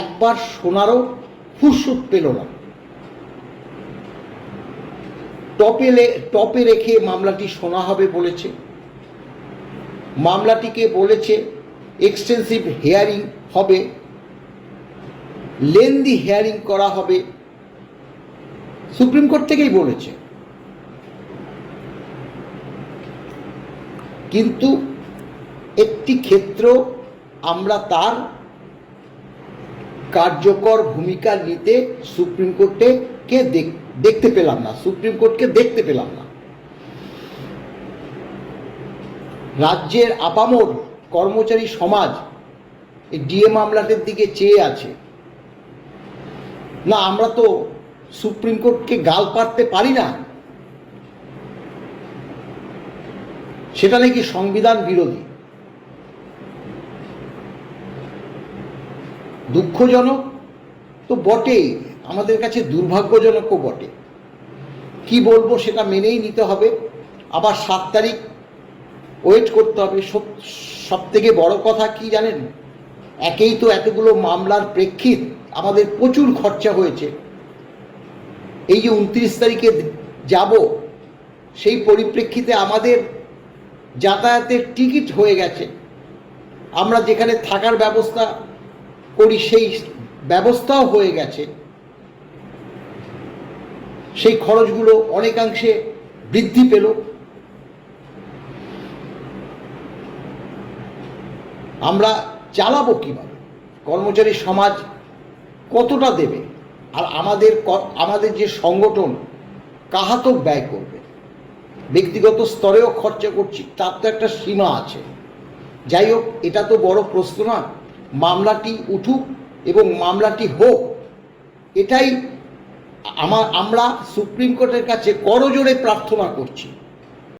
একবার শোনারও ফুরসুত পেল না। টপে টপে রেখে মামলাটি শোনা হবে বলেছে। মামলাটিকে বলেছে এক্সটেন্সিভ হেয়ারিং হবে, লেন্দি হেয়ারিং করা হবে। সুপ্রিম কোর্ট থেকেই বলেছে। কিন্তু একটি ক্ষেত্র আমরা তার কার্যকর ভূমিকা নিতে সুপ্রিম কোর্টে কে দেখ- দেখতে পেলাম না, সুপ্রিম কোর্টকে দেখতে পেলাম না। রাজ্যের আপামর কর্মচারী সমাজ এই ডিএ মামলাটির দিকে চেয়ে আছে। না, আমরা তো সুপ্রিম কোর্টকে গাল পারতে পারি না। সেটা নাকি সংবিধান বিরোধী? দুঃখজনক? তো বটেই আমাদের কাছে দুর্ভাগ্যজনকও বটে। কি বলব সেটা মেনেই নিতে হবে। আবার সাত তারিখ ওয়েট করতে হবে। সব থেকে বড় কথা কি জানেন? একেই তো এতগুলো মামলার প্রেক্ষিত আমাদের প্রচুর খরচা হয়েছে। এই যে উনত্রিশ তারিখে যাব, সেই পরিপ্রেক্ষিতে আমাদের যাতায়াতের টিকিট হয়ে গেছে। আমরা যেখানে থাকার ব্যবস্থা করি, সেই ব্যবস্থাও হয়ে গেছে। সেই খরচগুলো অনেকাংশে বৃদ্ধি পেল। আমরা চালাবো কীভাবে? কর্মচারী সমাজ কতটা দেবে? আর আমাদের আমাদের যে সংগঠন কাহাতক ব্যয় করবে? ব্যক্তিগত স্তরেও খরচা করছি, তার তো একটা সীমা আছে। যাই হোক, এটা তো বড় প্রশ্ন না। মামলাটি উঠুক এবং মামলাটি হোক এটাই আমার আমরা সুপ্রিম কোর্টের কাছে করজোড়ে প্রার্থনা করছি।